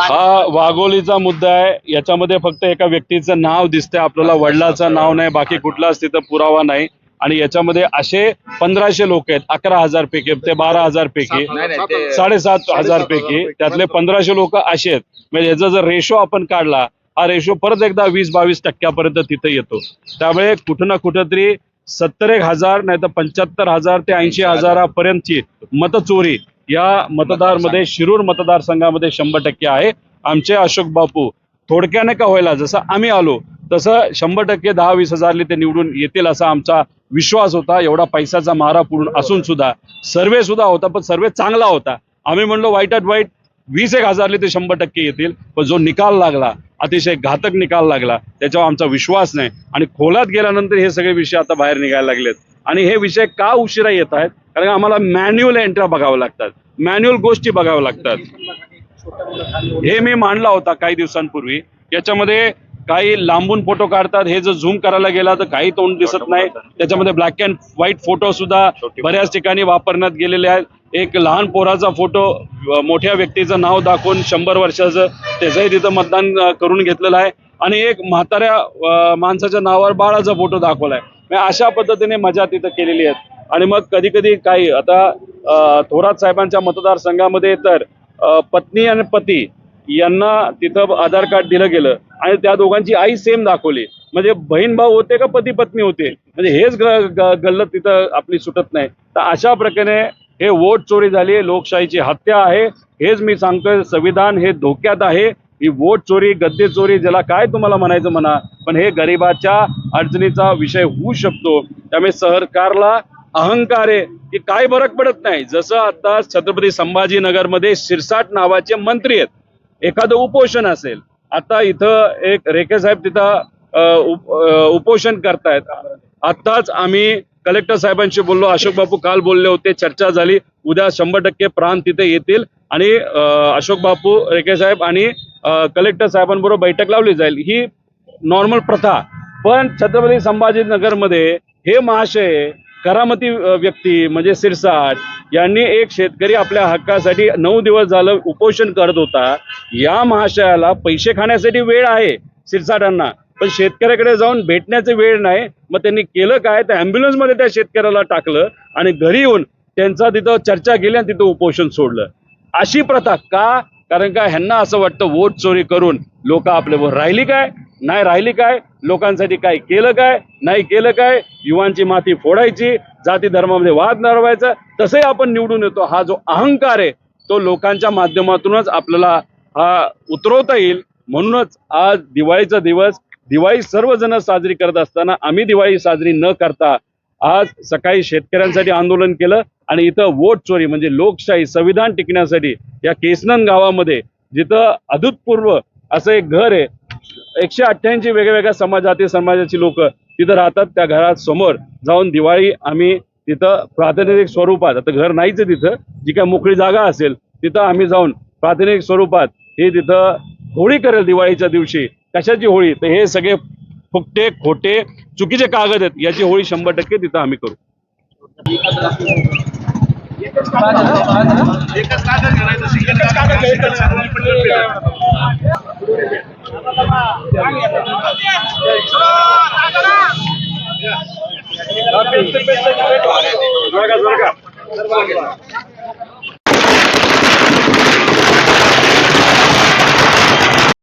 हा वाघोलीचा मुद्दा आहे. याच्यामध्ये फक्त एका व्यक्तीचं नाव दिसतंय. आपल्याला वडिलाचं नाव नाही बाकी कुठलाच तिथं पुरावा नाही. आणि याच्यामध्ये असे पंधराशे लोक आहेत. अकरा हजार पैकी ते बारा हजार पैकी साडेसात हजार पैकी त्यातले पंधराशे लोक असे आहेत. म्हणजे याचा जर रेशो आपण काढला हा रेशो परत एकदा वीस बावीस टक्क्यापर्यंत तिथे येतो. त्यामुळे कुठं ना कुठं तरी सत्तर एक हजार नाही तर पंच्याहत्तर हजार ते ऐंशी हजारापर्यंतची मतचोरी या मतदारमध्ये शिरूर मतदारसंघामध्ये शंभर टक्के आहे. आमचे अशोक बापू थोडक्याने का व्हायला जसं आम्ही आलो तसं शंभर टक्के दहा वीस हजारले ते निवडून येतील असा आमचा विश्वास होता. एवढा पैशाचा मारा पुढून असून सुद्धा सर्वे सुद्धा होता पण सर्वे चांगला होता. आम्ही म्हणलो वाईटात वाईट वीस एक हजारले ते शंभर टक्के येतील. पण जो निकाल लागला अतिशय घातक निकाल लागला त्याच्यावर आमचा विश्वास नाही. आणि खोलात गेल्यानंतर हे सगळे विषय आता बाहेर निघायला लागलेत. आणि हे विषय का उशिरा येत आहेत? कारण आम्हाला मॅन्युअल एंट्र्या बघावं लागतात. मॅन्युअल गोष्टी बघाव्या लागतात. हे मी मांडला होता काही दिवसांपूर्वी. याच्यामध्ये काही लांबून फोटो काढतात. हे जर झूम करायला गेला तर काही तोंड दिसत नाही. त्याच्यामध्ये ब्लॅक अँड व्हाईट फोटो सुद्धा बऱ्याच ठिकाणी वापरण्यात गेलेले आहेत. एक लहान पोराचा फोटो मोठ्या व्यक्तीचं नाव दाखवून शंभर वर्षाचं त्याचंही तिथं मतदान करून घेतलेलं आहे. आणि एक म्हाताऱ्या माणसाच्या नावावर बाळाचा फोटो दाखवलाय. आहे अशा पद्धतीने मजा तिथं केलेली आहे. आणि मग कधी कधी काही आता थोरात साहेबांच्या मतदारसंघामध्ये तर पत्नी आणि पती यांना तिथं आधार कार्ड दिलं गेलं आणि त्या दोघांची आई सेम दाखवली. म्हणजे बहीण भाऊ होते का पती पत्नी होते? म्हणजे हेच ग- ग- गल्लत तिथं आपली सुटत नाही. तर अशा प्रकारे हे वोट चोरी झाली लोकशाहीची हत्या आहे हेच मी सांगतोय. संविधान हे धोक्यात आहे. ही वोट चोरी गद्दे चोरी ज्याला काय तुम्हाला म्हणायचं म्हणा पण हे गरिबाच्या अडचणीचा विषय होऊ शकतो. त्यामुळे सरकारला अहंकार आहे की काय फरक पडत नाही. जसं आता छत्रपती संभाजीनगरमध्ये शिरसाट नावाचे मंत्री आहेत. एखादं उपोषण असेल. आता इथं एक रेखे साहेब तिथं उपोषण करतायत. आत्ताच आम्ही कलेक्टर साहेबांशी बोललो. अशोक बापू काल बोलले होते चर्चा झाली. उद्या शंभर टक्के प्राण तिथे येतील. आणि अशोक बापू रेखे साहेब आणि कलेक्टर साहेबांबरोबर बैठक लावली जाईल. ही नॉर्मल प्रथा. पण छत्रपती संभाजीनगरमध्ये हे महाशय करामती व्यक्ती म्हणजे सिरसाट यांनी एक शेतकरी आपल्या हक्कासाठी नऊ दिवस झालं उपोषण करत होता. या महाशयाला पैसे खाण्यासाठी वेळ आहे सिरसाटांना. पण शेतकऱ्याकडे जाऊन भेटण्याची वेळ नाही. मग त्यांनी केलं काय? तर ॲम्ब्युलन्समध्ये मध्ये त्या शेतकऱ्याला टाकलं आणि घरी येऊन त्यांचा तिथं चर्चा केली आणि तिथं उपोषण सोडलं. अशी प्रथा का? कारण का ह्यांना असं वाटतं वोट चोरी करून लोक आपल्यावर राहिली काय? नाही राहिली काय? लोकांसाठी काय केलं काय? नाही केलं काय? युवांची माती फोडायची जाती धर्मामध्ये वाद नरवायचा तसंही आपण निवडून येतो. हा जो अहंकार आहे तो लोकांच्या माध्यमातूनच आपल्याला हा उतरवता येईल. म्हणूनच आज दिवाळीचा दिवस दिवाळी सर्वजण साजरी करत असताना आम्ही दिवाळी साजरी न करता आज सकाळी शेतकऱ्यांसाठी आंदोलन केलं आणि इथं वोट चोरी म्हणजे लोकशाही संविधान टिकण्यासाठी या केसनन गावामध्ये जिथं अभूतपूर्व असं एक घर आहे एकशे अठ्ठ्याऐंशी वेगवेगळ्या समाजातील समाजाची लोक तिथं राहतात त्या घरासमोर जाऊन दिवाळी आम्ही तिथं प्रातिनिधिक स्वरूपात आता घर नाहीच तिथं जी काय मोकळी जागा असेल तिथं आम्ही जाऊन प्रातिनिधिक स्वरूपात हे तिथं होळी करेल दिवाळीच्या दिवशी. कशाची होळी? तर हे सगळे फुकटे खोटे चुकीचे कागद आहेत याची होळी शंभर टक्के तिथं आम्ही करू. एकच कागद Thank you.